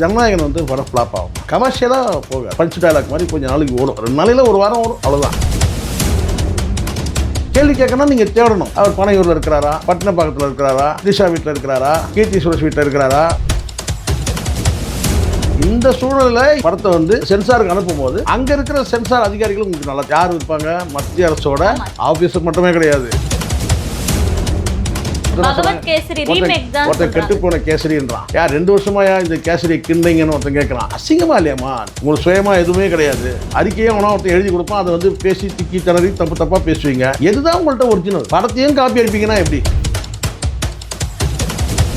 ஜனநாயகன் வந்து படம் ஃப்ளாப் ஆகும். கமர்ஷியலாக போக பஞ்ச் டயலாக் மாதிரி கொஞ்சம் நாளைக்கு ஓடும். ரெண்டு நாளையில் ஒரு வாரம் ஓடும் அவ்வளோதான் கேள்வி கேட்கணும் நீங்கள் தேடணும். அவர் பனையூரில் இருக்கிறாரா? பட்டினப்பாக்கத்தில் இருக்கிறாரா? திஷா வீட்டில் இருக்கிறாரா? கீர்த்தி சுரேஷ் வீட்டில் இருக்கிறாரா? இந்த சூழலில் படத்தை வந்து சென்சாருக்கு அனுப்பும்போது அங்க இருக்கிற சென்சார் அதிகாரிகளும் உங்களுக்கு நல்லா யார் இருப்பாங்க? மத்திய அரசோட ஆபீஸர் மட்டுமே கிடையாது. ஒருத்தன் கெட்டு போன கேசரின்றான். யார் ரெண்டு வருஷமாயா இந்த கேசரியை கிண்டுங்கன்னு ஒருத்தன் கேட்கறான் அசிங்கமா இல்லையாம்மா உங்களுக்கு சுயமா எதுவுமே கிடையாது. அறிக்கையே அவனா ஒருத்தன் எழுதி கொடுப்பான் அதை வந்து பேசி திக்கி திணறி தப்பு தப்பா பேசுவீங்க. எதுதான் உங்கள்ட்ட ஒரிஜினல் படத்தையும் காப்பி அடிப்பீங்கன்னா எப்படி?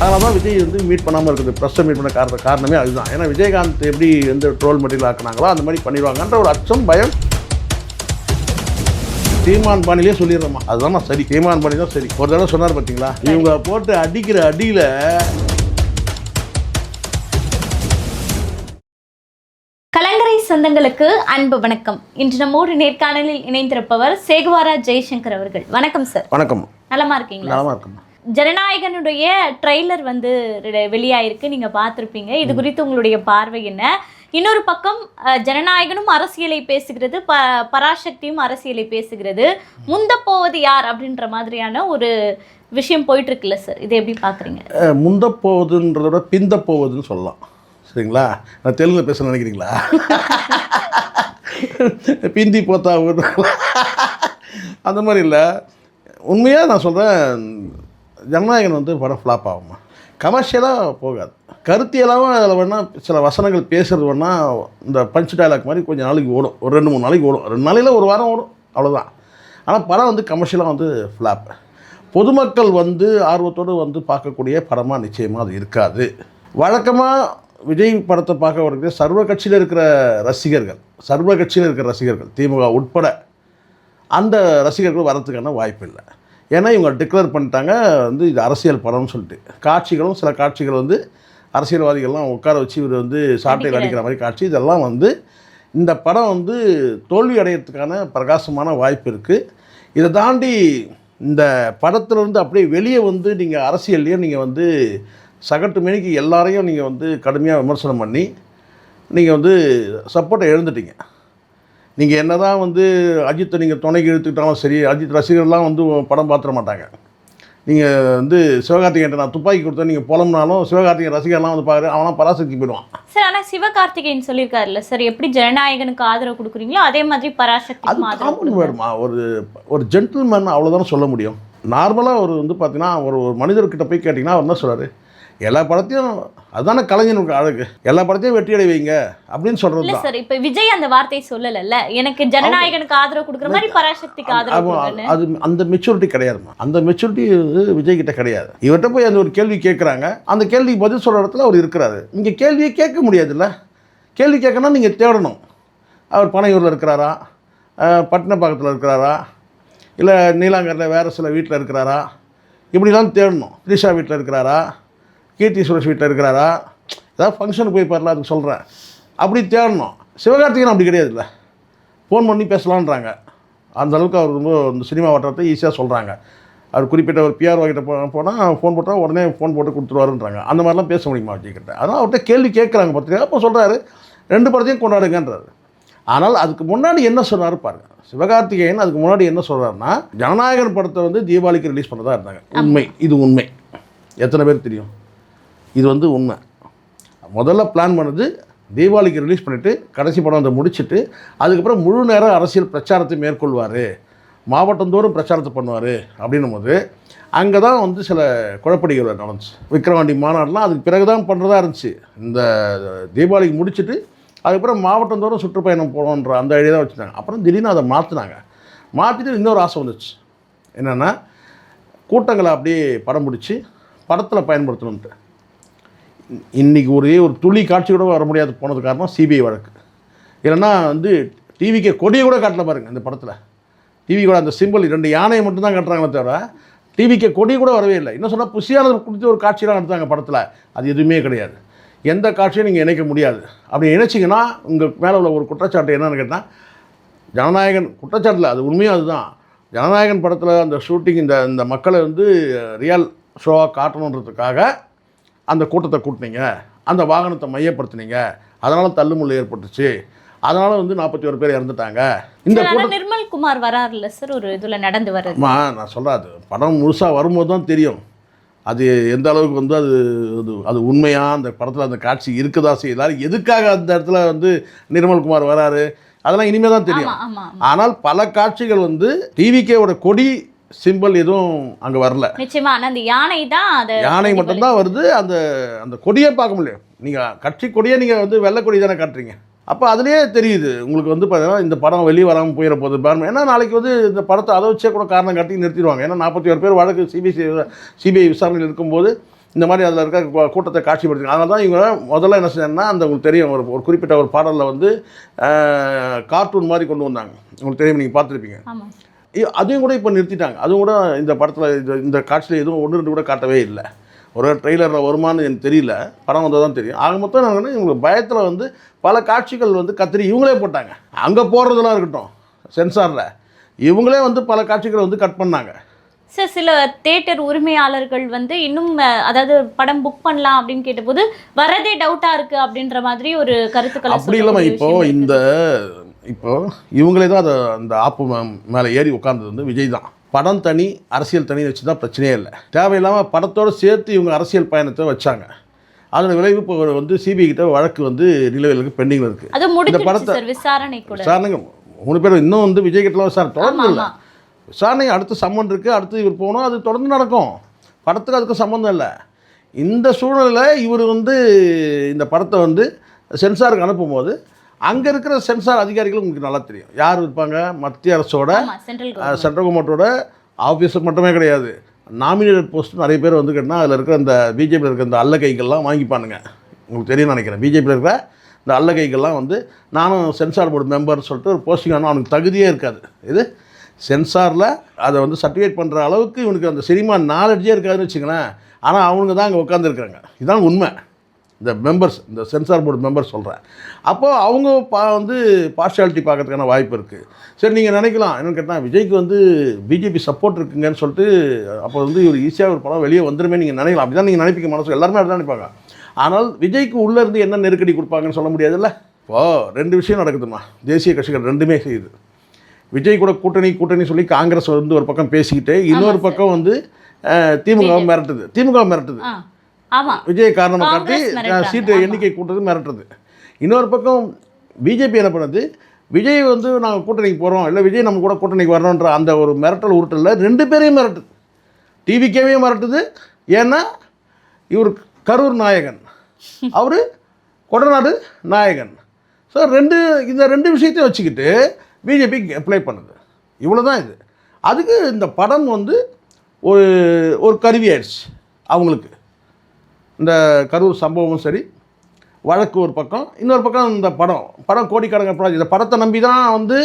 அதனால தான் விஜய் வந்து மீட் பண்ணாமல் இருக்குது. ப்ரெஸ்ஸை மீட் பண்ண காரண காரணமே அதுதான். ஏன்னா விஜயகாந்த் எப்படி எந்த ட்ரோல் மெட்டீரியல் ஆக்குனாங்களோ அந்த மாதிரி பண்ணிடுவாங்கன்ற ஒரு அச்சம் பயம் சீமான் பாணிலே சொல்லிடுறோமா அதுதான் சரி சீமான் பாணி தான் சரி. ஒரு தடவை சொன்னார் பார்த்தீங்களா இவங்க போட்டு அடிக்கிற அடியில் கலங்கரை சொந்தங்களுக்கு அன்பு வணக்கம். இன்று நம்மோடு நேர்காணலில் இணைந்திருப்பவர் சேகுவாரா ஜெய்சங்கர் அவர்கள். வணக்கம் சார் வணக்கம். நலமா இருக்கீங்களா? நலமா இருக்குமா ஜனநாயகனுடைய ட்ரெய்லர் வந்து வெளியாயிருக்கு. நீங்க பார்த்திருப்பீங்க. இது குறித்து உங்களுடைய பார்வை என்ன? இன்னொரு பக்கம் ஜனநாயகனும் அரசியலை பேசுகிறது ப பராசக்தியும் அரசியலை பேசுகிறது. முந்த போவது யார் அப்படின்ற மாதிரியான ஒரு விஷயம் போயிட்டு இருக்குல்ல சார்? இதை எப்படி பார்க்குறீங்க முந்த போவதுன்றத விட பிந்த போவதுன்னு சொல்லலாம். சரிங்களா? நான் தெலுங்கு பேச நினைக்கிறீங்களா? பிந்தி போத்தா அந்த மாதிரி இல்லை. உண்மையாக நான் சொல்கிறேன் ஜனநாயகன் வந்து படம் ஃப்ளாப் ஆகுமா? கமர்ஷியலாக போகாது. கருத்தியலாகவும் அதில் வேணால் சில வசனங்கள் பேசுகிறது வேணால் இந்த பஞ்ச் டைலாக் மாதிரி கொஞ்சம் நாளைக்கு ஓடும். ஒரு ரெண்டு மூணு நாளைக்கு ஓடும். ரெண்டு நாளையில் ஒரு வாரம் ஓடும். அவ்வளோதான் ஆனால் படம் வந்து கமர்ஷியலாக வந்து ஃப்ளாப் பொதுமக்கள் வந்து ஆர்வத்தோடு வந்து பார்க்கக்கூடிய படமாக நிச்சயமாக அது இருக்காது. வழக்கமாக விஜய் படத்தை பார்க்க வரக்கூடிய சர்வ கட்சியில் இருக்கிற ரசிகர்கள் சர்வ கட்சியில் இருக்கிற ரசிகர்கள் திமுக உட்பட அந்த ரசிகர்கள் வரத்துக்கான வாய்ப்பு இல்லை ஏன்னா இவங்க டிக்ளேர் பண்ணிட்டாங்க வந்து இது அரசியல் படம்னு சொல்லிட்டு. காட்சிகளும் சில காட்சிகள் வந்து அரசியல்வாதிகள்லாம் உட்கார வச்சு இவர் வந்து சாட்டையில் அடிக்கிற மாதிரி காட்சி. இதெல்லாம் வந்து இந்த படம் வந்து தோல்வி அடையிறதுக்கான பிரகாசமான வாய்ப்பு இருக்குது இதை தாண்டி இந்த படத்துலேருந்து அப்படியே வெளியே வந்து நீங்கள் அரசியல்லையும் நீங்கள் வந்து சகட்டு மணிக்கு எல்லாரையும் நீங்கள் வந்து கடுமையாக விமர்சனம் பண்ணி நீங்கள் வந்து சப்போர்ட்டை எழுந்துட்டீங்க. நீங்கள் என்ன தான் வந்து அஜித்தை நீங்கள் துணைக்கு இழுத்துக்கிட்டாலும் சரி அஜித் ரசிகர்லாம் வந்து படம் பார்த்துட மாட்டாங்க. நீங்கள் வந்து சிவகார்த்திகேயன் நான் துப்பாக்கி கொடுத்தா நீங்கள் புலம்புனாலும் சிவகார்த்திகேயன் ரசிகர்லாம் வந்து பாரு அவனாம் பராசக்தி போயிடுவான். சார் ஆனா சிவகார்த்திகேயன் சொல்லியிருக்காருல்ல சார் எப்படி ஜனநாயகனுக்கு ஆதரவு கொடுக்குறீங்களோ அதே மாதிரி அது காமன் கொடுங்க. வேர்டுமா ஒரு ஒரு ஜென்டில்மேன் அவ்வளோதானே சொல்ல முடியும். நார்மலாக ஒரு வந்து பார்த்தீங்கன்னா ஒரு ஒரு மனிதர்கிட்ட போய் கேட்டிங்கன்னா அவர் என்ன சொல்கிறாரு எல்லா படத்தையும் அதுதானே கலைஞனுக்கு அழகு. எல்லா படத்தையும் வெற்றி அடை வைங்க அப்படின்னு தான் சார் இப்ப விஜய் அந்த வார்த்தை சொல்லலல்ல? எனக்கு ஜனநாயகனுக்கு ஆதரவு கொடுக்குற மாதிரி பராசக்திக்கு ஆதரவு அது அந்த மெச்சூரிட்டி கிடையாதுமா அந்த மெச்சூரிட்டி விஜய் கிட்ட கிடையாது. இவர்கிட்ட போய் அந்த ஒரு கேள்வி கேட்குறாங்க அந்த கேள்விக்கு பதில் சொல்கிற இடத்துல அவர் இருக்கிறாரு. இங்கே கேள்வியே கேட்க முடியாதுல்ல. கேள்வி கேட்கணும்னா நீங்கள் தேடணும். அவர் பனையூரில் இருக்கிறாரா? பட்டினப்பாக்கத்தில் இருக்கிறாரா? இல்லை நீலாங்கரில் வேறு சில வீட்டில் இருக்கிறாரா? இப்படிலாம் தேடணும். திரிஷா வீட்டில் இருக்கிறாரா? கீர்த்தி சுரேஷ் வீட்டில் இருக்கிறாரா? ஏதாவது ஃபங்க்ஷனுக்கு போய் பாரல அதுக்கு சொல்கிறேன் அப்படி தேடணும். சிவகார்த்திகேயன் அப்படி கிடையாதுல்ல. ஃபோன் பண்ணி பேசலான்றாங்க. அந்த அளவுக்கு அவர் ரொம்ப இந்த சினிமா வட்டாரத்தை ஈஸியாக சொல்கிறாங்க அவர் குறிப்பிட்ட ஒரு பிஆர் கிட்ட போ போனால் ஃபோன் போட்டால் உடனே ஃபோன் போட்டு கொடுத்துருவாருன்றாங்க. அந்த மாதிரிலாம் பேச முடியுமா விஜய் கிட்ட அதனால் அவர்கிட்ட கேள்வி கேட்குறாங்க பத்திரிக்கை அப்போ சொல்கிறாரு ரெண்டு படத்தையும் கொண்டாடுங்கன்றாரு. ஆனால் அதுக்கு முன்னாடி என்ன சொன்னார் பாருங்க. சிவகார்த்திகேயன் அதுக்கு முன்னாடி என்ன சொல்கிறாருன்னா ஜனநாயகன் படத்தை வந்து தீபாவளிக்கு ரிலீஸ் பண்ணதா இருந்தாங்க. உண்மை. இது உண்மை. எத்தனை பேர் தெரியும்? இது வந்து உண்மை. முதல்ல பிளான் பண்ணது தீபாவளிக்கு ரிலீஸ் பண்ணிவிட்டு கடைசி படம் அதை முடிச்சுட்டு அதுக்கப்புறம் முழு நேரம் அரசியல் பிரச்சாரத்தை மேற்கொள்வார். மாவட்டந்தோறும் பிரச்சாரத்தை பண்ணுவார் அப்படின்னும் போது அங்கே தான் வந்து சில குழப்படிகள் நடந்துச்சு. விக்ரவாண்டி மாநாடுலாம் அதுக்கு பிறகு தான் பண்ணுறதா இருந்துச்சு. இந்த தீபாவளிக்கு முடிச்சுட்டு அதுக்கப்புறம் மாவட்டந்தோறும் சுற்றுப்பயணம் போகணுன்ற அந்த ஐடியா தான் வச்சுருந்தாங்க. அப்புறம் திடீர்னு அதை மாற்றினாங்க மாற்றிட்டு இன்னொரு ஆசை வந்துச்சு. என்னென்னா கூட்டங்களை அப்படியே படம் பிடிச்சி படத்தில் பயன்படுத்தணுன்ட்டு இன்றைக்கி ஒரே ஒரு துளி காட்சி கூட வர முடியாது போனது காரணம் சிபிஐ வழக்கு. இல்லைன்னா வந்து டிவிக்கு கொடியை கூட காட்டல பாருங்க இந்த படத்தில். டிவி கூட அந்த சிம்பிள் ரெண்டு யானையை மட்டும்தான் காட்டுறாங்களே தவிர டிவிக்கு கொடி கூட வரவே இல்லை. இன்னும் சொன்னால் புசியானது கொடுத்து ஒரு காட்சியெலாம் எடுத்தாங்க படத்தில். அது எதுவுமே கிடையாது. எந்த காட்சியும் நீங்கள் இணைக்க முடியாது. அப்படி இணைச்சிங்கன்னா உங்கள் மேலே உள்ள ஒரு குற்றச்சாட்டு என்னன்னு கேட்டால் ஜனநாயகன் குற்றச்சாட்டில் அது உண்மையும் அதுதான். ஜனநாயகன் படத்தில் அந்த ஷூட்டிங் இந்த இந்த மக்களை வந்து ரியல் ஷோவாக காட்டணுன்றதுக்காக அந்த கூட்டத்தை கூட்டினீங்க அந்த வாகனத்தை மையப்படுத்துனீங்க அதனால் தள்ளுமுள்ளு ஏற்பட்டுச்சு. அதனால் வந்து நாற்பத்தி ஒரு பேர் இறந்துட்டாங்க. இந்த நிர்மல் குமார் வராருல்ல சார் ஒரு இதுல நடந்து வர்றது? அம்மா நான் சொல்கிறேன் அது படம் முழுசாக வரும்போது தான் தெரியும். அது எந்த அளவுக்கு வந்து அது அது அது உண்மையாக அந்த படத்தில் அந்த காட்சி இருக்குதா செய்தால் எதுக்காக அந்த இடத்துல வந்து நிர்மல்குமார் வராரு அதெல்லாம் இனிமேல் தான் தெரியும். ஆனால் பல காட்சிகள் வந்து டிவிக்கேவோட கொடி சிம்பிள் எதுவும் அங்கே வரல. நிச்சயமா அந்த யானை தான் அத யானை மட்டும்தான் வருது அந்த அந்த கொடியே பார்க்க முடியும் நீங்கள் கட்சி கொடியே நீங்கள் வந்து வெள்ளை கொடி தானே காட்டுறீங்க. அப்போ அதுலேயே தெரியுது உங்களுக்கு வந்து பார்த்தீங்கன்னா இந்த படம் வெளியே வராமல் போயிட போகுது பாருங்க ஏன்னா நாளைக்கு வந்து இந்த படத்தை அதை வச்சே கூட காரணம் காட்டி நிறுத்திடுவாங்க. ஏன்னா நாற்பத்தி ஒரு பேர் வழக்கு சிபிசி சிபிஐ விசாரணையில் இருக்கும்போது இந்த மாதிரி அதில் இருக்க கூட்டத்தை காட்சிப்படுத்துங்க அதனால தான் இவங்க முதல்ல என்ன செஞ்சாங்கன்னா அந்த உங்களுக்கு தெரியும் ஒரு ஒரு குறிப்பிட்ட ஒரு பாடலில் வந்து கார்ட்டூன் மாதிரி கொண்டு வந்தாங்க. உங்களுக்கு தெரியும் நீங்கள் பார்த்துருப்பீங்க. அதையும் கூட இப்போ நிறுத்திட்டாங்க. அதுவும் கூட இந்த படத்தில் இந்த இந்த காட்சியில் எதுவும் ஒன்று ரெண்டு கூட காட்டவே இல்லை. ஒரு ட்ரெய்லரில் வருமானு எனக்கு தெரியல. படம் வந்தால் தான் தெரியும். ஆக மொத்தம் நாங்கள் இவங்க பயத்தில் வந்து பல காட்சிகள் வந்து கத்திரி இவங்களே போட்டாங்க. அங்கே போடுறதெல்லாம் இருக்கட்டும் சென்சாரில். இவங்களே வந்து பல காட்சிகளை வந்து கட் பண்ணாங்க. சார் சில தேட்டர் உரிமையாளர்கள் வந்து இன்னும் அதாவது படம் புக் பண்ணலாம் அப்படின்னு கேட்டபோது வரதே டவுட்டா இருக்கு அப்படின்ற மாதிரி ஒரு கருத்துக்களை அப்படி இல்லாமல் இப்போ இந்த இருக்கு. இப்போ இவங்களே தான் அதை அந்த ஆப்பு மேலே ஏறி உட்கார்ந்தது வந்து விஜய் தான். படம் தனி அரசியல் தனி வச்சு தான் பிரச்சனையே இல்லை. தேவையில்லாமல் படத்தோடு சேர்த்து இவங்க அரசியல் பயணத்தை வச்சாங்க. அதோட விளைவு இப்போ வந்து சிபிஐ கிட்ட வழக்கு வந்து நிலுவையில் பெண்டிங்கில் இருக்குது முடிஞ்சிருச்சு படத்தை- சார் விசாரணை கூட. விசாரணைங்க மூணு பேர் இன்னும் வந்து விஜய் கிட்டலாம் விசாரணை தொடர்ந்து இல்லை. விசாரணை அடுத்து சம்மன் இருக்குது அடுத்து இவர் போகணும் அது தொடர்ந்து நடக்கும். படத்துக்கு அதுக்கு சம்மந்தம் இல்லை. இந்த சூழ்நிலையில் இவர் வந்து இந்த படத்தை வந்து சென்சாருக்கு அனுப்பும்போது அங்கே இருக்கிற சென்சார் அதிகாரிகள் உங்களுக்கு நல்லா தெரியும். யார் இருப்பாங்க? மத்திய அரசோட சென்ட்ரல் கவர்மெண்ட்டோட ஆஃபீஸர் மட்டுமே கிடையாது. நாமினேட்டட் போஸ்ட் நிறைய பேர் வந்து கேட்டால் அதில் இருக்கிற இந்த பிஜேபியில் இருக்கிற இந்த அல்ல கைகள்லாம் வாங்கிப்பானுங்க. உங்களுக்கு தெரியும் நினைக்கிறேன். பிஜேபியில் இருக்கிற இந்த அல்ல கைகள்லாம் வந்து நானும் சென்சார் போர்டு மெம்பர்னு சொல்லிட்டு ஒரு போஸ்டிங் ஆனால் அவனுக்கு தகுதியே இருக்காது. இது சென்சாரில் அதை வந்து சர்டிஃபிகேட் பண்ணுற அளவுக்கு இவனுக்கு அந்த சினிமா நாலேஜே இருக்காதுன்னு வச்சுங்களேன் ஆனால் அவனுங்க தான் அங்கே உட்காந்துருக்குறாங்க இதுதான் உண்மை. இந்த மெம்பர்ஸ் இந்த சென்சார் போர்டு மெம்பர்ஸ் சொல்கிறேன் அப்போது அவங்க பா வந்து பார்ஷியாலிட்டி பார்க்கறதுக்கான வாய்ப்பு இருக்குது சரி நீங்கள் நினைக்கலாம். என்னன்னு கேட்டால் விஜய்க்கு வந்து பிஜேபி சப்போர்ட் இருக்குங்கன்னு சொல்லிட்டு அப்போ வந்து இவர் ஈஸியாக ஒரு படம் வெளியே வந்துருமே நீங்கள் நினைக்கலாம். அப்படி தான் நீங்கள் நினைப்பீங்க மனசு. எல்லாருமே அப்படி தான் நினைப்பாங்க. ஆனால் விஜய்க்கு உள்ளே இருந்து என்ன நெருக்கடி கொடுப்பாங்கன்னு சொல்ல முடியாதுல்ல? இப்போ ரெண்டு விஷயம் நடக்குதுமா தேசிய கட்சிகள் ரெண்டுமே செய்யுது. விஜய் கூட கூட்டணி கூட்டணி சொல்லி காங்கிரஸ் வந்து ஒரு பக்கம் பேசிக்கிட்டு இன்னொரு பக்கம் வந்து திமுக மிரட்டுது. திமுக மிரட்டுது. விஜய் காரணமாக காட்டி சீட்டு எண்ணிக்கை கூட்டுறது மிரட்டுறது. இன்னொரு பக்கம் பிஜேபி என்ன பண்ணுது? விஜய் வந்து நாங்கள் கூட்டணிக்கு போகிறோம் இல்லை விஜய் நம்ம கூட கூட்டணிக்கு வரணுன்ற அந்த ஒரு மிரட்டல் உருட்டலில் ரெண்டு பேரையும் மிரட்டுது. டிவிக்கேவே மிரட்டுது. ஏன்னா இவர் கரூர் நாயகன். அவர் கொடநாடு நாயகன். ஸோ ரெண்டு இந்த ரெண்டு விஷயத்தையும் வச்சுக்கிட்டு பிஜேபி அப்ளை பண்ணுது. இவ்வளோ தான் இது. அதுக்கு இந்த படம் வந்து ஒரு ஒரு கருவி ஆயிடுச்சு அவங்களுக்கு. இந்த கரூர் சம்பவமும் சரி வழக்கு ஒரு பக்கம் இன்னொரு பக்கம் இந்த படம். படம் கோடிக்கணக்கான படம். இந்த படத்தை நம்பி தான் வந்து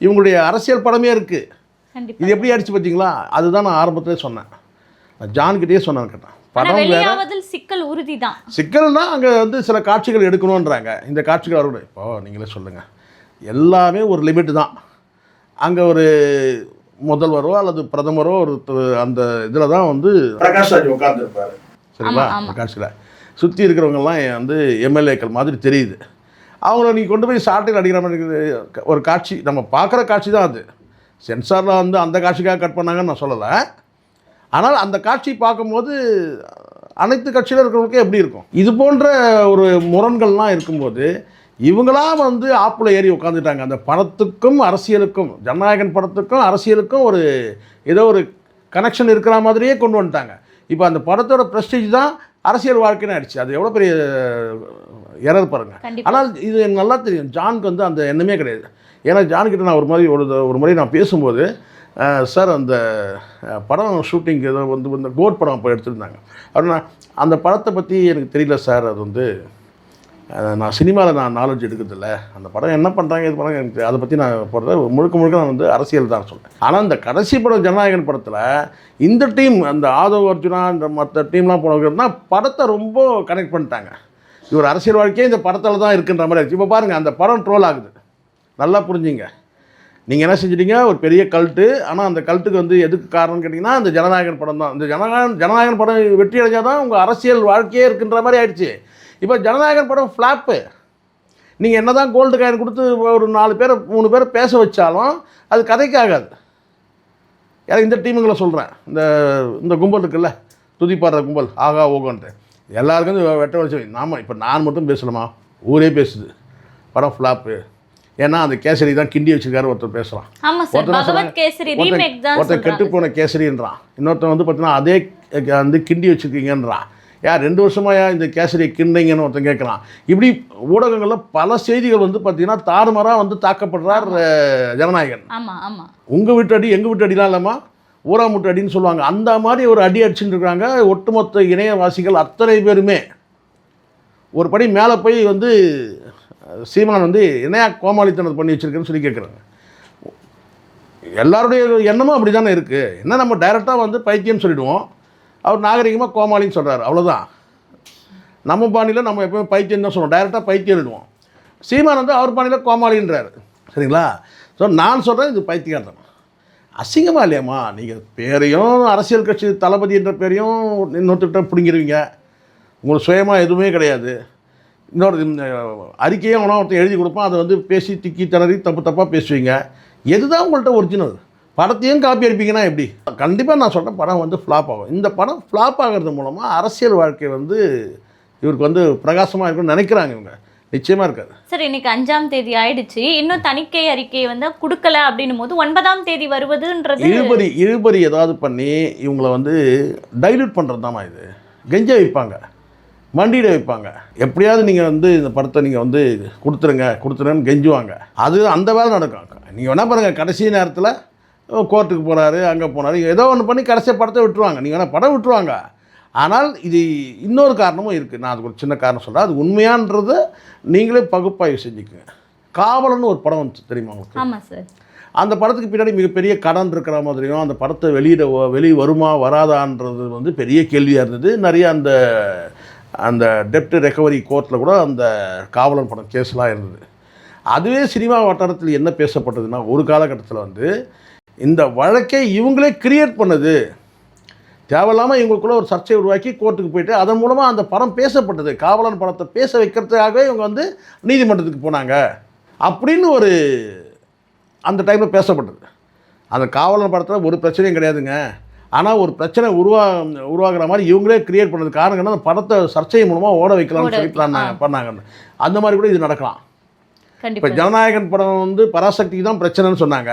இவங்களுடைய அரசியல் படமே இருக்குது கண்டிப்பா. இது எப்படி அடிச்சு பார்த்தீங்களா அதுதான் நான் ஆரம்பத்திலே சொன்னேன். நான் ஜான்கிட்டயே சொன்னேன் கேட்டேன். படம் வேற. சிக்கல் உறுதிதான். சிக்கல்னா அங்கே வந்து சில காட்சிகள் எடுக்கணுன்றாங்க இந்த காட்சிகள் வரக்கூடாது இப்போ நீங்களே சொல்லுங்கள் எல்லாமே ஒரு லிமிட் தான். அங்கே ஒரு முதல்வரோ அல்லது பிரதமரோ ஒரு த- அந்த இதில் தான் வந்து பிரகாஷ் ராஜ் உட்காந்துருப்பாரு சரிங்களா? காட்சியில் சுற்றி இருக்கிறவங்கெல்லாம் வந்து எம்எல்ஏக்கள் மாதிரி தெரியுது. அவங்கள நீ கொண்டு போய் சாட்டையில் அடிக்கிற மாதிரி. ஒரு காட்சி நம்ம பார்க்குற காட்சி தான் அது. சென்சாரில் வந்து அந்த காட்சிக்காக கட் பண்ணாங்கன்னு நான் சொல்லலை. ஆனால் அந்த காட்சி பார்க்கும்போது அனைத்து கட்சியில் இருக்கிறவங்களுக்கும் எப்படி இருக்கும்? இது போன்ற ஒரு முரண்கள்லாம் இருக்கும்போது இவங்களா வந்து ஆப்பில் ஏறி உட்காந்துட்டாங்க அந்த படத்துக்கும் அரசியலுக்கும் ஜனநாயகன் படத்துக்கும் அரசியலுக்கும் ஒரு ஏதோ ஒரு கனெக்ஷன் இருக்கிற மாதிரியே கொண்டு வந்துட்டாங்க. இப்போ அந்த படத்தோட ப்ரெஸ்டீஜ் தான் அரசியல் வாழ்க்கைன்னு ஆயிடுச்சு. அது எவ்வளோ பெரிய எரர் பாருங்க. கண்டிப்பா. ஆனால் இது எனக்கு நல்லா தெரியும். ஜானுக்கு வந்து அந்த எண்ணமே கிடையாது. ஏன்னா ஜான் கிட்ட நான் ஒரு மாதிரி ஒரு ஒரு முறை நான் பேசும்போது சார் அந்த படம் ஷூட்டிங் ஏதோ வந்து இந்த கோட் படம் அப்போ எடுத்திருந்தாங்க. நான் அந்த படத்தை பற்றி எனக்கு தெரியல சார். அது வந்து நான் சினிமாவில் நான் நாலேஜ் எடுக்கிறதில்ல. அந்த படம் என்ன பண்ணுறாங்க இது பண்ணுறாங்க எனக்கு அதை பற்றி நான் போடுறது முழுக்க முழுக்க நான் வந்து அரசியல் தான் சொல்கிறேன் ஆனால் இந்த கடைசி படம் ஜனநாயகன் படத்தில் இந்த டீம் அந்த ஆதவ் அர்ஜுனா இந்த மற்ற டீம்லாம் போனவங்கன்னா படத்தை ரொம்ப கனெக்ட் பண்ணிட்டாங்க. இவர் அரசியல் வாழ்க்கையே இந்த படத்தில் தான் இருக்குன்ற மாதிரி ஆச்சு இப்போ பாருங்கள் அந்த படம் ட்ரோல் ஆகுது. நல்லா புரிஞ்சுங்க. நீங்கள் என்ன செஞ்சிட்டீங்க? ஒரு பெரிய கல்ட்டு ஆனால் அந்த கல்ட்டுக்கு வந்து எதுக்கு காரணம்னு கேட்டிங்கன்னா அந்த ஜனநாயகன் படம் தான். இந்த ஜனநாயகன் ஜனநாயகன் படம் வெற்றி அடைஞ்சால் தான் உங்கள் அரசியல் வாழ்க்கையே இருக்குன்ற மாதிரி ஆயிடுச்சு. இப்போ ஜனநாயகன் படம் ஃப்ளாப்பு நீங்கள் என்ன தான் கோல்டு காயின் கொடுத்து ஒரு நாலு பேரை மூணு பேரை பேச வச்சாலும் அது கதைக்கு ஆகாது எனக்கு இந்த டீமுங்களை சொல்கிறேன் இந்த இந்த கும்பல் இருக்குல்ல துதிப்பாடுற கும்பல் ஆகா ஓகோன்ட்டு. எல்லாருக்கும் வெட்ட வச்சு நாம இப்போ நான் மட்டும் பேசலாமா ஊரே பேசுது. படம் ஃப்ளாப்பு ஏன்னா அந்த கேசரி தான் கிண்டி வச்சிருக்காரு ஒருத்தர் பேசுகிறான் ஒருத்தன் கெட்டு போன கேசரின்றான். இன்னொருத்தன் வந்து பார்த்தீங்கன்னா அதே வந்து கிண்டி வச்சுருக்கீங்கன்றான். யார் ரெண்டு வருஷமாயா இந்த கேசரியை கிண்டிங்கன்னு ஒருத்தன் கேட்குறான் இப்படி ஊடகங்களில் பல செய்திகள் வந்து பார்த்தீங்கன்னா தாறுமாறாக வந்து தாக்கப்படுறார் ஜனநாயகன். ஆமா ஆமா. உங்கள் வீட்டு அடி எங்கள் வீட்டு அடிலாம் இல்லாமா ஊரா முட்டு அடின்னு சொல்லுவாங்க. அந்த மாதிரி ஒரு அடி அடிச்சுட்டு இருக்காங்க ஒட்டுமொத்த இணையவாசிகள் அத்தனை பேருமே. ஒரு படி மேலே போய் வந்து சீமான் வந்து இணையா கோமாளித்தனம் பண்ணி வச்சிருக்கேன்னு சொல்லி கேட்குறாங்க எல்லாருடைய எண்ணமும் அப்படி தானே இருக்குது என்ன நம்ம டைரெக்டாக வந்து பைத்தியம்னு சொல்லிடுவோம். அவர் நாகரிகமாக கோமாளின்னு சொல்கிறாரு அவ்வளோதான் நம்ம பாணியில் நம்ம எப்பவுமே பைத்தியம் தான் சொல்லுவோம் டைரெக்டாக பைத்தியம்னுடுவோம் சீமான் வந்து அவர் பாணியில் கோமாளின்றார். சரிங்களா? ஸோ நான் சொல்கிறேன் இது பைத்தியக்காரத்தனம் அசிங்கமாக இல்லையாம்மா. நீங்கள் பேரையும் அரசியல் கட்சி தளபதி என்ற பேரையும் இன்னொருத்தர்கிட்ட பிடிங்கிருவீங்க. உங்களுக்கு சுயமாக எதுவுமே கிடையாது. இன்னொரு இந்த அறிக்கையும் அவனா ஒருத்தன் எழுதி கொடுப்பான் அதை வந்து பேசி திக்கி திணறி தப்பு தப்பாக பேசுவீங்க. எதுதான் உங்கள்கிட்ட ஒரிஜினல் படத்தையும் காப்பி அடிப்பீங்கன்னா எப்படி? கண்டிப்பாக நான் சொல்கிறேன் படம் வந்து ஃப்ளாப் ஆகும். இந்த படம் ஃப்ளாப் ஆகிறது மூலமாக அரசியல் வாழ்க்கை வந்து இவருக்கு வந்து பிரகாசமாக இருக்கும்னு நினைக்கிறாங்க இவங்க. நிச்சயமாக இருக்காது. சார் இன்னைக்கு அஞ்சாம் தேதி ஆயிடுச்சு. இன்னும் தணிக்கை அறிக்கை வந்து கொடுக்கல அப்படின்னும் போது ஒன்பதாம் தேதி வருவதுன்றது இழுபறி இழுபறி ஏதாவது பண்ணி இவங்களை வந்து டைல்யூட் பண்ணுறது தாம்மா இது. கெஞ்ச வைப்பாங்க. மண்டியிட வைப்பாங்க. எப்படியாவது நீங்கள் வந்து இந்த படத்தை நீங்கள் வந்து கொடுத்துருங்க கொடுத்துருங்கன்னு கெஞ்சுவாங்க. அது அந்த வேலை நடக்கும். நீங்கள் வேணால் பாருங்கள் கடைசி நேரத்தில் கோர்ட்டுக்கு போகிறாரு அங்கே போனார். ஏதோ ஒன்று பண்ணி கடைசியாக படத்தை விட்டுருவாங்க. நீங்கள் வேணால் படம் விட்டுருவாங்க. ஆனால் இது இன்னொரு காரணமும் இருக்குது நான் அதுக்கு ஒரு சின்ன காரணம் சொல்கிறேன் அது உண்மையான்றதை நீங்களே பகுப்பாய்வு செஞ்சுக்கோங்க. காவலன்னு ஒரு படம் வந்துச்சு தெரியுமா உங்களுக்கு? ஆமா சார் அந்த படத்துக்கு பின்னாடி மிகப்பெரிய கடன் இருக்கிற மாதிரியும் அந்த படத்தை வெளியிட வெளியே வருமா வராதான்றது வந்து பெரிய கேள்வியாக இருந்தது. நிறைய அந்த அந்த டெப்ட் ரெக்கவரி கோர்ட்டில் கூட அந்த காவலன் படம் கேஸ்லாம் இருந்தது. அதுவே சினிமா வட்டாரத்தில் என்ன பேசப்பட்டதுன்னா ஒரு காலகட்டத்தில் வந்து இந்த வழக்கை இவங்களே கிரியேட் பண்ணுது. தேவையில்லாமல் இவங்களுக்குள்ள ஒரு சர்ச்சையை உருவாக்கி கோர்ட்டுக்கு போயிட்டு அதன் மூலமாக அந்த படம் பேசப்பட்டது. காவலன் படத்தை பேச வைக்கிறதுக்காகவே இவங்க வந்து நீதிமன்றத்துக்கு போனாங்க. அப்படின்னு ஒரு அந்த டைமில் பேசப்பட்டது. அந்த காவலன் படத்தில் ஒரு பிரச்சனையும் கிடையாதுங்க. ஆனால் ஒரு பிரச்சனை உருவா உருவாகிற மாதிரி இவங்களே கிரியேட் பண்ணது காரணம் என்ன அந்த படத்தை சர்ச்சை மூலமாக ஓட வைக்கலாம்னு ஓட சொல்லி வைக்கலாம். பண்ணாங்க அந்த மாதிரி கூட இது நடக்கலாம். இப்போ ஜனநாயகன் படம் வந்து பராசக்திக்கு தான் பிரச்சனைன்னு சொன்னாங்க.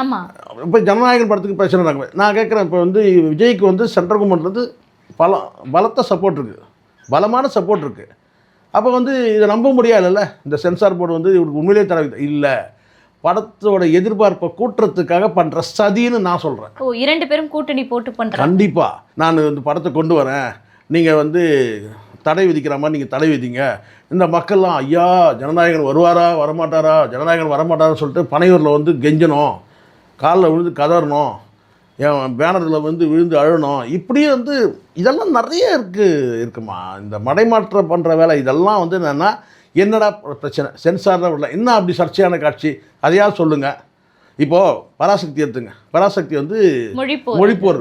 ஆமா. இப்போ ஜனநாயகன் படத்துக்கு பிரச்சனை நடக்குது நான் கேட்குறேன் இப்போ வந்து விஜய்க்கு வந்து சென்ட்ரல் கவர்மெண்ட்லேருந்து பல பலத்த சப்போர்ட் இருக்குது பலமான சப்போர்ட் இருக்குது அப்போ வந்து இதை நம்ப முடியாதுல்ல இந்த சென்சார் போர்டு வந்து இவருக்கு உண்மையிலே தர இல்லை. படத்தோட எதிர்பார்ப்பை கூட்டுறதுக்காக பண்ணுற சதின்னு நான் சொல்கிறேன் ஓ இரண்டு பேரும் கூட்டணி போட்டு பண்றாங்க கண்டிப்பாக நான் இந்த படத்தை கொண்டு வரேன். நீங்கள் வந்து தடை விதிக்கிற மாதிரி நீங்கள் தடை விதிங்க. இந்த மக்கள்லாம் ஐயா ஜனநாயகன் வருவாரா? வரமாட்டாரா? ஜனநாயகன் வரமாட்டாரான்னு சொல்லிட்டு பனையூரில் வந்து கெஞ்சணும். காலில் விழுந்து கதறணும். என் பேனரில் வந்து விழுந்து அழணும். இப்படி வந்து இதெல்லாம் நிறைய இருக்குது இருக்குமா? இந்த மடைமாற்றம் பண்ணுற வேலை இதெல்லாம் வந்து என்னென்னா என்னடா பிரச்சனை? சென்சார் தான் விடல என்ன அப்படி சர்ச்சையான காட்சி? அதையாவது சொல்லுங்கள் இப்போது பராசக்தி எடுத்துங்க. பராசக்தி வந்து மொழிப்போர் மொழிப்போர்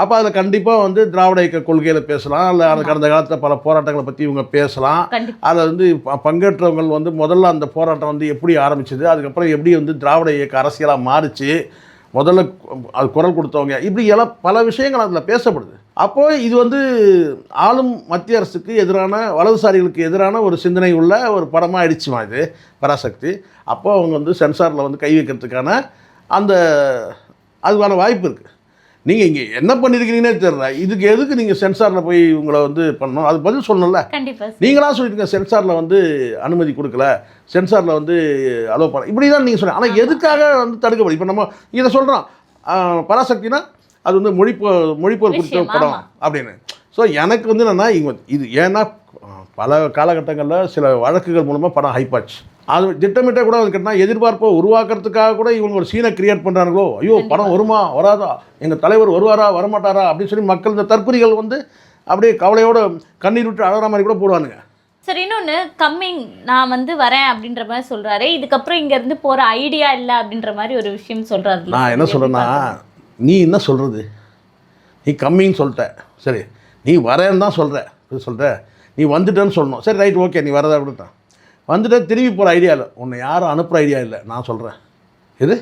அப்போ அதில் கண்டிப்பாக வந்து திராவிட இயக்க கொள்கையில் பேசலாம். இல்லை அது கடந்த காலத்தில் பல போராட்டங்களை பற்றி இவங்க பேசலாம். அதில் வந்து பங்கேற்றவங்க வந்து முதல்ல அந்த போராட்டம் வந்து எப்படி ஆரம்பிச்சது அதுக்கப்புறம் எப்படி வந்து திராவிட இயக்க அரசியலாக மாறுச்சு முதல்ல அது குரல் கொடுத்தவங்க இப்படி எல்லாம் பல விஷயங்கள் அதில் பேசப்படுது. அப்போது இது வந்து ஆளும் மத்திய அரசுக்கு எதிரான வலதுசாரிகளுக்கு எதிரான ஒரு சிந்தனை உள்ள ஒரு படமாக ஆயிடுச்சுமா இது பராசக்தி. அப்போ அவங்க வந்து சென்சாரில் வந்து கை வைக்கிறதுக்கான அந்த அதுக்கான வாய்ப்பு இருக்குது நீங்கள் இங்கே என்ன பண்ணியிருக்கிறீங்கன்னே தெரியல. இதுக்கு எதுக்கு நீங்கள் சென்சாரில் போய் உங்களை வந்து பண்ணணும்? அது பதில் சொல்லணும்ல. கண்டிப்பா சார் நீங்களா சொல்லிருங்க சென்சாரில் வந்து அனுமதி கொடுக்கல. சென்சாரில் வந்து அலோ பண்ண இப்படி தான் நீங்கள் சொன்னீங்க ஆனால் எதுக்காக வந்து தடுக்கப்படும்? இப்போ நம்ம இதை சொல்கிறோம் பராசக்தினா அது வந்து மொழிப்போ மொழிப்போர் குறித்த படம். அப்படின்னு. ஸோ எனக்கு வந்து என்னென்னா இவங்க இது ஏன்னா பல காலகட்டங்களில் சில வழக்குகள் மூலமாக படம் ஹைப்பாச்சு அது திட்டமிட்ட கூட கேட்டால் எதிர்பார்ப்பை உருவாக்குறதுக்காக கூட இவங்க ஒரு சீனை கிரியேட் பண்ணுறாங்களோ ஐயோ படம் வருமா? வராதா? எங்கள் தலைவர் வருவாரா? வரமாட்டாரா? அப்படின்னு சொல்லி மக்கள் இந்த தற்கொலைகள் வந்து அப்படியே கவலையோட கண்ணீர் விட்டு அழகிற மாதிரி கூட போடுவானுங்க. சரி இன்னொன்று கம்மிங் நான் வந்து வரேன் அப்படின்ற மாதிரி சொல்றாரு. இதுக்கப்புறம் இங்க இருந்து போற ஐடியா இல்லை அப்படின்ற மாதிரி ஒரு விஷயம் சொல்றாரு. நான் என்ன சொல்கிறேன்னா நீ என்ன சொல்கிறது நீ கம்மின்னு சொல்லிட்ட. சரி நீ வரேன்னு தான் சொல்கிற சொல்கிற நீ வந்துட்டேன்னு சொல்லணும். சரி ரைட் ஓகே நீ வரதா விட்டுட்டான் வந்துட்டே திரும்பி போகிற ஐடியா இல்லை. உன்னை யாரும் அனுப்புகிற ஐடியா இல்லை. நான் சொல்கிறேன் இது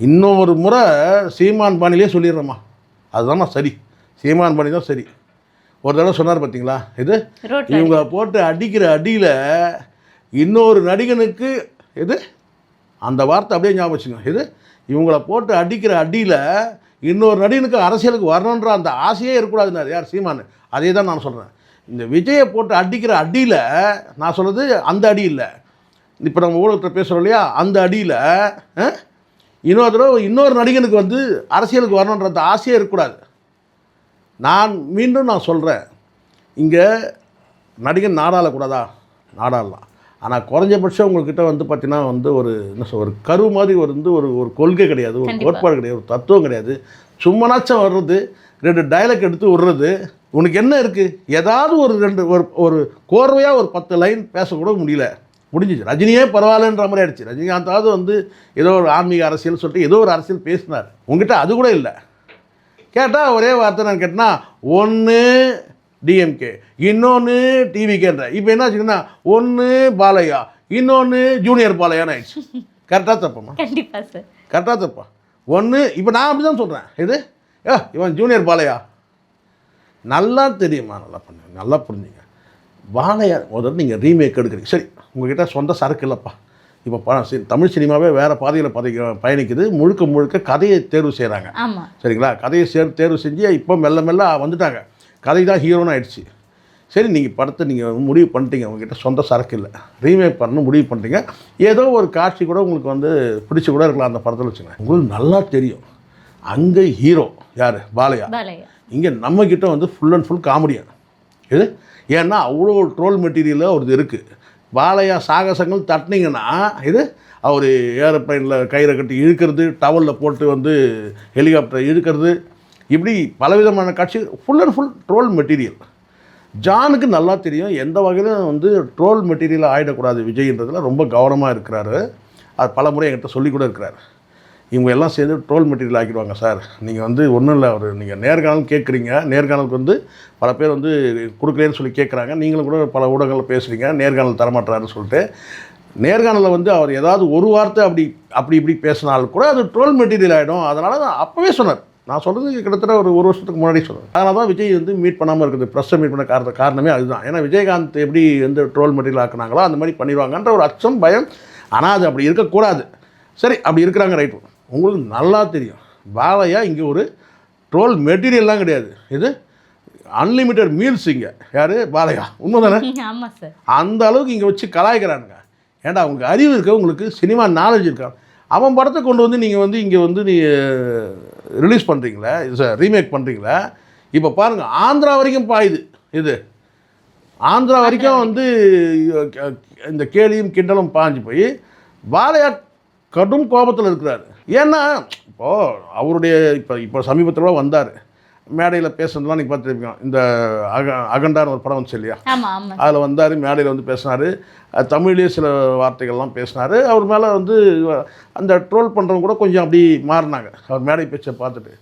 இன்னொரு முறை சீமான் பாணிலே சொல்லிடுறேம்மா. அதுதாம்மா சரி. சீமான் பாணி தான் சரி. ஒரு தடவை சொன்னார் பார்த்தீங்களா இது இவங்க போட்டு அடிக்கிற அடியில் இன்னொரு நடிகனுக்கு எது? அந்த வார்த்தை அப்படியே ஞாபகம் வச்சுக்கோங்க. இது இவங்கள போட்டு அடிக்கிற அடியில் இன்னொரு நடிகனுக்கு அரசியலுக்கு வரணுன்ற அந்த ஆசையே இருக்கக்கூடாதுன்னாரு. யார்? சீமான். அதே தான் நான் சொல்கிறேன் இந்த விஜயை போட்டு அடிக்கிற அடியில் நான் சொல்கிறது அந்த அடி இல்லை இப்போ நம்ம ஊடகத்தில் பேசுகிறோம் இல்லையா? அந்த அடியில் இன்னொரு தடவை இன்னொரு நடிகனுக்கு வந்து அரசியலுக்கு வரணுன்ற அந்த ஆசையே இருக்கக்கூடாது. நான் மீண்டும் நான் சொல்கிறேன் இங்கே நடிகன் நாடாளக்கூடாதா நாடாளலாம் ஆனால் குறைஞ்சபட்சம் உங்கள்கிட்ட வந்து பார்த்தீங்கன்னா வந்து ஒரு என்ன சொல் ஒரு கரு மாதிரி ஒரு வந்து ஒரு ஒரு கொள்கை கிடையாது. ஒரு. கோட்பாடு கிடையாது. ஒரு தத்துவம் கிடையாது. சும்மனாச்சும் வர்றது ரெண்டு டயலாக் எடுத்து விடுறது உனக்கு என்ன இருக்குது ஏதாவது ஒரு ரெண்டு ஒரு ஒரு கோர்வையாக ஒரு பத்து லைன் பேசக்கூட முடியல. முடிஞ்சிச்சு. ரஜினியே பரவாயில்லன்ற மாதிரி ஆயிடுச்சு. ரஜினிகாந்தாவது வந்து ஏதோ ஒரு ஆன்மீக அரசியல் சொல்லிட்டு ஏதோ ஒரு அரசியல் பேசினார். உங்ககிட்ட அது கூட இல்லை. கேட்டால் ஒரே வார்த்தை நான் கேட்டேன்னா ஒன்று டிஎம்கே இன்னொன்று டிவிகேன்ற இப்போ என்ன ஆச்சுன்னா ஒன்று பாலையா இன்னொன்று ஜூனியர் பாலையான்னு ஆயிடுச்சு. கரெக்டாக தப்பம்மா கண்டிப்பா சார் கரெக்டாக தப்பா? ஒன்று இப்போ நான் அப்படி தான் சொல்கிறேன் இது? ஏ இவன் ஜூனியர் பாலையா? நல்லா தெரியுமா? நல்லா பண்ணுங்க. நல்லா புரிஞ்சுங்க. பாலையா முதல்ல நீங்கள் ரீமேக் எடுக்கிறீங்க. சரி உங்ககிட்ட சொந்த சரக்கு இல்லைப்பா. இப்போ ப தமிழ் சினிமாவே வேறு பாதையில் பதை பயணிக்குது. முழுக்க முழுக்க கதையை தேர்வு செய்கிறாங்க சரிங்களா? கதையை சேர் தேர்வு செஞ்சு இப்போ மெல்ல மெல்ல வந்துட்டாங்க. கதை தான் ஹீரோன்னு ஆயிடுச்சு. சரி நீங்கள் படத்தை நீங்கள் முடிவு பண்ணிட்டீங்க. உங்ககிட்ட சொந்த சரக்கு இல்லை. ரீமேக் பண்ணணும் முடிவு பண்ணிட்டீங்க. ஏதோ ஒரு காட்சி கூட உங்களுக்கு வந்து பிடிச்சி கூட இருக்கலாம் அந்த படத்தில் வச்சுங்க உங்களுக்கு நல்லா தெரியும். அங்கே ஹீரோ யார்? பாலையா. இங்கே நம்மக்கிட்ட வந்து ஃபுல் அண்ட் ஃபுல் காமெடியா இது ஏன்னா அவ்வளோ ட்ரோல் மெட்டீரியலில் ஒரு இது இருக்குது பாலையா சாகசங்கள் தட்டினீங்கன்னா இது அவர் ஏரோப்ளைனில் கயிறை கட்டி இழுக்கிறது டவலில் போட்டு வந்து ஹெலிகாப்டரை இழுக்கிறது இப்படி பலவிதமான காட்சி full and full troll material ஜானுக்கு நல்லா தெரியும் எந்த வகையிலும் வந்து ட்ரோல் மெட்டீரியல் ஆகிடக்கூடாது விஜய்ன்றதுல ரொம்ப கவனமாக இருக்கிறாரு. அது பல முறை என்கிட்ட சொல்லி கூட இருக்கிறாரு. இவங்க எல்லாம் சேர்ந்து ட்ரோல் மெட்டீரியல் ஆக்கிடுவாங்க சார். நீங்கள் வந்து ஒன்றும் இல்லை ஒரு நீங்கள் நேர்காணல் கேட்குறீங்க. நேர்காணலுக்கு வந்து பல பேர் வந்து கொடுக்கலன்னு சொல்லி கேட்குறாங்க. நீங்களும் கூட பல ஊடகங்களில் பேசுகிறீங்க நேர்காணல் தரமாட்டாருன்னு சொல்லிட்டு. நேர்காணலில் வந்து அவர் ஏதாவது ஒரு வார்த்தை அப்படி அப்படி இப்படி பேசினாலும் கூட அது ட்ரோல் மெட்டீரியல் ஆகிடும் அதனால தான் அப்போவே சொன்னார். நான் சொல்கிறது கிட்டத்தட்ட ஒரு ஒரு வருஷத்துக்கு முன்னாடி சொன்னேன் அதனால தான் விஜய் வந்து மீட் பண்ணாமல் இருக்குது ப்ரெஸ்ஸை மீட் பண்ண காரண காரணமே அதுதான். ஏன்னா விஜயகாந்த் எப்படி வந்து ட்ரோல் மெட்டீரியல் ஆக்குனாங்களோ அந்த மாதிரி பண்ணிடுவாங்கன்ற ஒரு அச்சம் பயம். ஆனால் அது அப்படி இருக்கக்கூடாது. சரி அப்படி இருக்கிறாங்க ரைட்டு உங்களுக்கு நல்லா தெரியும். பாலையா இங்கே ஒரு ட்ரோல் மெட்டீரியல்லாம் கிடையாது. இது அன்லிமிட்டெட் மீல்ஸ் இங்கே. யார்? பாலையா உண்மை தானே ஆமா சார் அந்த அளவுக்கு இங்கே வச்சு கலாய்க்கிறானுங்க. ஏன்டா உங்களுக்கு அறிவு இருக்க? உங்களுக்கு சினிமா நாலேஜ் இருக்கா? அவன் படத்தை கொண்டு வந்து நீங்கள் வந்து இங்கே வந்து நீ ரிலீஸ் பண்ணுறீங்களே ரீமேக் பண்ணுறீங்களே இப்போ பாருங்கள் ஆந்திரா வரைக்கும் பாயுது. இது ஆந்திரா வரைக்கும் வந்து இந்த கேலியும் கிண்டலும் பாஞ்சு போய் பாலையா கடும் கோபத்தில் இருக்கிறாரு. ஏன்னா இப்போது அவருடைய இப்போ இப்போ சமீபத்தில் வந்தார். மேடையில் பேசுனதுலாம் நீங்கள் பார்த்துருப்பீங்க. இந்த அக அகண்டான்னு ஒரு படம் வந்துச்சு இல்லையா? அதில் வந்தார் மேடையில் வந்து பேசினார். தமிழ்லேயே சில வார்த்தைகள்லாம் பேசினார். அவர் மேலே வந்து அந்த ட்ரோல் பண்ணுறவங்க கூட கொஞ்சம் அப்படி மாறினாங்க. அவர் மேடை பேச்சை பார்த்துட்டு.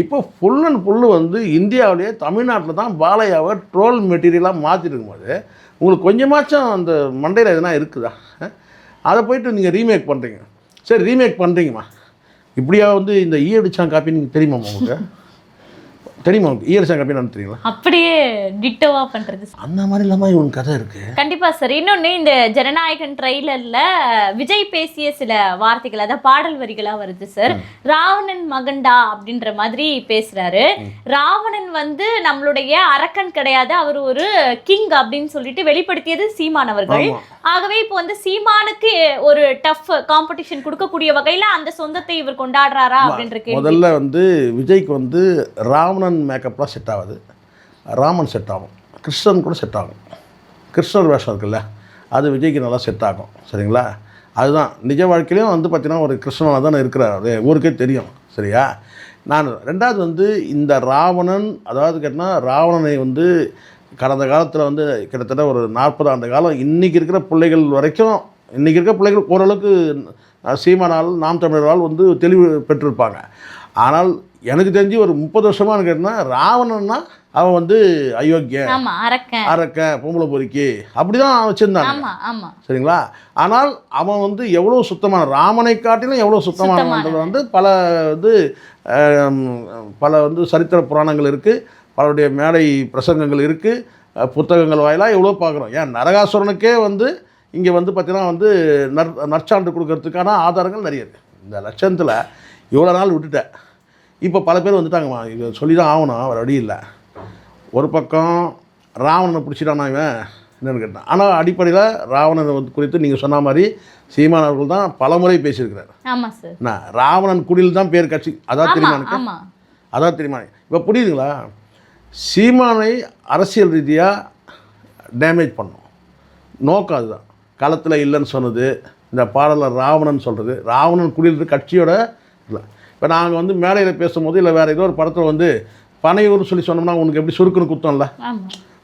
இப்போ ஃபுல் அண்ட் ஃபுல்லு வந்து இந்தியாவிலேயே தமிழ்நாட்டில் தான் பாலையாவை ட்ரோல் மெட்டீரியலாக மாற்றிட்டு இருக்கும்போது உங்களுக்கு கொஞ்சமாச்சும் அந்த மண்டையில் எதுனா இருக்குதா? அதை போயிட்டு நீங்கள் ரீமேக் பண்ணுறீங்க சரி ரீமேக் பண்ணுறீங்கம்மா இப்படியா வந்து இந்த ஈயடிச்சான் காப்பி நீங்கள் தெரியுமாம்மா உங்களுக்கு? தெரியுமா உங்களுக்கு ஈயடிச்சான் காப்பி நான் தெரியுங்களா? அப்படியே டிட்டோவா பண்றது. அந்த மாதிரி இல்லாமல் இவனுக்கு கதை இருக்குது கண்டிப்பா சார் இன்னொன்னு இந்த ஜனநாயகன் ட்ரெய்லர்ல விஜய் பேசிய சில வார்த்தைகள் அதாவது பாடல் வரிகளா வருது சார் ராவணன் மகன்டா அப்படின்ற மாதிரி பேசுறாரு. ராவணன் வந்து நம்மளுடைய அரக்கன் கிடையாது அவர் ஒரு கிங் அப்படின்னு சொல்லிட்டு வெளிப்படுத்தியது சீமான் அவர்கள் ஆமா. ஆகவே இப்போ வந்து சீமானுக்கு ஒரு டஃப் காம்படிஷன் கொடுக்கக்கூடிய வகையில அந்த சொந்தத்தை இவர் கொண்டாடுறாரா அப்படின்ற முதல்ல வந்து விஜய்க்கு வந்து ராவணன் மேக்கப்லாம் செட் ஆகாது. ராமன் செட் ஆகும். கிருஷ்ணன் கூட செட் ஆகும். கிருஷ்ணர் வேஷம் இருக்குல்ல அது விஜய்க்கு நல்லா செட் ஆகும். சரிங்களா? அதுதான். நிஜ வாழ்க்கையிலையும் வந்து பார்த்திங்கன்னா ஒரு கிருஷ்ணனாக தானே இருக்கிறார். அது ஊருக்கே தெரியும். சரியா? நான் ரெண்டாவது வந்து இந்த ராவணன் அதாவது கேட்டால் ராவணனை வந்து கடந்த காலத்தில் வந்து கிட்டத்தட்ட ஒரு நாற்பது ஆண்டு காலம் இன்றைக்கி இருக்கிற பிள்ளைகள் வரைக்கும் இன்றைக்கி இருக்கிற பிள்ளைகள் ஓரளவுக்கு சீமானால் நாம் தமிழரால் வந்து தெளிவு பெற்றிருப்பாங்க. ஆனால் எனக்கு தெரிஞ்சு ஒரு முப்பது வருஷமாக கேட்டால் ராவணன்னா அவன் வந்து அயோக்கியன் அரக்கன். அரக்க பொம்பளை பொறுக்கி. அப்படி தான் வச்சுருந்தாங்க ஆமா ஆமா. சரிங்களா? ஆனால் அவன் வந்து எவ்வளோ சுத்தமான ராமனை காட்டிலும் எவ்வளோ சுத்தமானன்றது வந்து பல வந்து பல வந்து சரித்திர புராணங்கள் இருக்குது பலருடைய மேடை பிரசங்கங்கள் இருக்குது புத்தகங்கள் வாயிலாக எவ்வளோ பார்க்குறோம். ஏன் நரகாசுரனுக்கே வந்து இங்கே வந்து பார்த்தீங்கன்னா வந்து நற் நற்சான்று கொடுக்கறதுக்கான ஆதாரங்கள் நிறைய இருக்குது இந்த லட்சணத்தில் இவ்வளோ நாள் விட்டுட்டேன். இப்போ பல பேர் வந்துட்டாங்கம்மா. இது சொல்லி தான் ஆகணும். வேறு வழி இல்லை. ஒரு பக்கம் ராவணனை பிடிச்சிட்டானா இவன்? என்னன்னு கேட்டான். ஆனால் அடிப்படையில் ராவணனை வந்து குறித்து நீங்கள் சொன்ன மாதிரி சீமான் அவர்கள் தான் பலமுறை பேசியிருக்கிறார். என்ன? ராவணன் குடியில் தான் பேர் கட்சி. அதான் ஆமா தெரியுமா எனக்கு? ஆமா. அதான் தெரியுமா இப்போ புரியுதுங்களா? சீமானை அரசியல் ரீதியாக டேமேஜ் பண்ணும். நோக்கம் அதுதான். களத்தில் இல்லைன்னு சொன்னது இந்த பாடலில் ராவணன் சொல்கிறது ராவணன் குடியிருந்த கட்சியோட இல்லை. இப்போ நாங்கள் வந்து மேடையில் பேசும்போது இல்லை வேறு ஏதோ ஒரு படத்தில் வந்து பனையூர்னு சொல்லி சொன்னோம்னா உனக்கு எப்படி சுருக்குன்னு குத்தம்ல?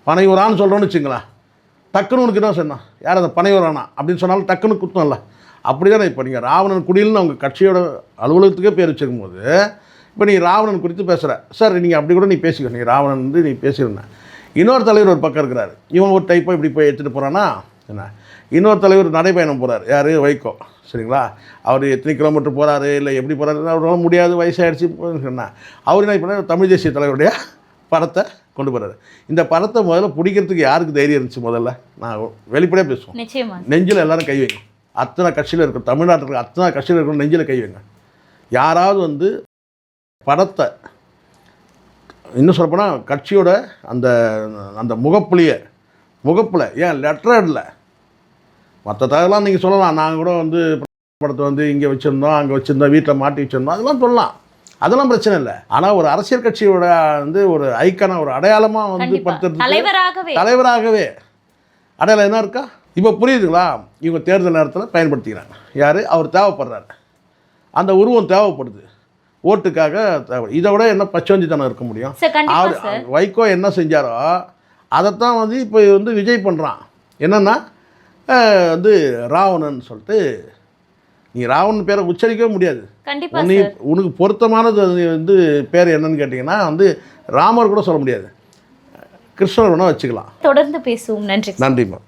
பனையூரான்னு சொல்கிறோன்னு வச்சுங்களேன் டக்குன்னு உனக்கு என்ன சொன்னான் யார் அந்த பனையூரானா? அப்படின்னு சொன்னாலும் டக்குன்னு குத்தம்ல. அப்படி தானே இப்போ நீங்கள் ராவணன் குடில்னு அவங்க கட்சியோட அலுவலகத்துக்கே பேர் வச்சிருக்கும் போது இப்போ நீ ராவணன் குறித்து பேசுகிற சார் நீங்கள் அப்படி கூட நீ பேசிக்க. நீ ராவணன் வந்து நீ பேசியிருந்தேன் இன்னொரு தலைவர் ஒரு பக்கம் இருக்கிறாரு. இவன் ஒரு டைப்போ இப்படி போய் எடுத்துகிட்டு போகிறான்னா என்ன? இன்னொரு தலைவர் நடைப்பயணம் போகிறார் யார்? வைகோ. சரிங்களா? அவர் எத்தனை கிலோமீட்டர் போகிறாரு இல்லை எப்படி போகிறாரு அவரால் முடியாது வயசாகிடுச்சு சொன்னா. அவர் என்ன பண்ணார்? தமிழ் தேசிய தலைவருடைய படத்தை கொண்டு போகிறாரு இந்த படத்தை முதல்ல பிடிக்கிறதுக்கு யாருக்கு தைரியம் இருந்துச்சு முதல்ல? நான் வெளிப்படையாக பேசுவோம். நெஞ்சில் எல்லாரும் கை வைங்க. அத்தனை கட்சியில் இருக்கும் தமிழ்நாட்டில் இருக்க அத்தனை கட்சியில் இருக்கிற நெஞ்சில் கை வைங்க. யாராவது வந்து படத்தை இன்னும் சொல்லப்போனால் கட்சியோட அந்த அந்த முகப்புலியை முகப்பில் ஏன் லெட்டர்ல மற்ற தகவலாம் நீங்கள் சொல்லலாம். நாங்கள் கூட வந்து படத்தை வந்து இங்கே வச்சுருந்தோம் அங்கே வச்சுருந்தோம் வீட்டில் மாட்டி வச்சுருந்தோம். அதெல்லாம் சொல்லலாம். அதெல்லாம் பிரச்சனை இல்லை. ஆனால் ஒரு அரசியல் கட்சியோட வந்து ஒரு ஐக்கான ஒரு அடையாளமாக வந்து படுத்துறதுக்கு தலைவராகவே. தலைவராகவே. அடையாளம் என்ன இருக்கா? இப்போ புரியுதுங்களா? இவங்க தேர்தல் நேரத்தில் பயன்படுத்திக்கிறாங்க. யார்? அவர் தேவைப்படுறாரு. அந்த உருவம் தேவைப்படுது. ஓட்டுக்காக தேவை. இதை விட என்ன பச்சவஞ்சித்தனம் இருக்க முடியும்? அவர் வைகோ என்ன செஞ்சாரோ அதைத்தான் வந்து இப்போ வந்து விஜய் பண்ணுறான் என்னென்னா வந்து ராவணன் சொல்லிட்டு நீ ராவணன் பேரை உச்சரிக்கவே முடியாது. நீ உனக்கு பொருத்தமானது வந்து பேர் என்னன்னு கேட்டிங்கன்னா வந்து ராமர் கூட சொல்ல முடியாது. கிருஷ்ணர் வேணால் வச்சுக்கலாம். தொடர்ந்து பேசுவோம். நன்றி நன்றிம்மா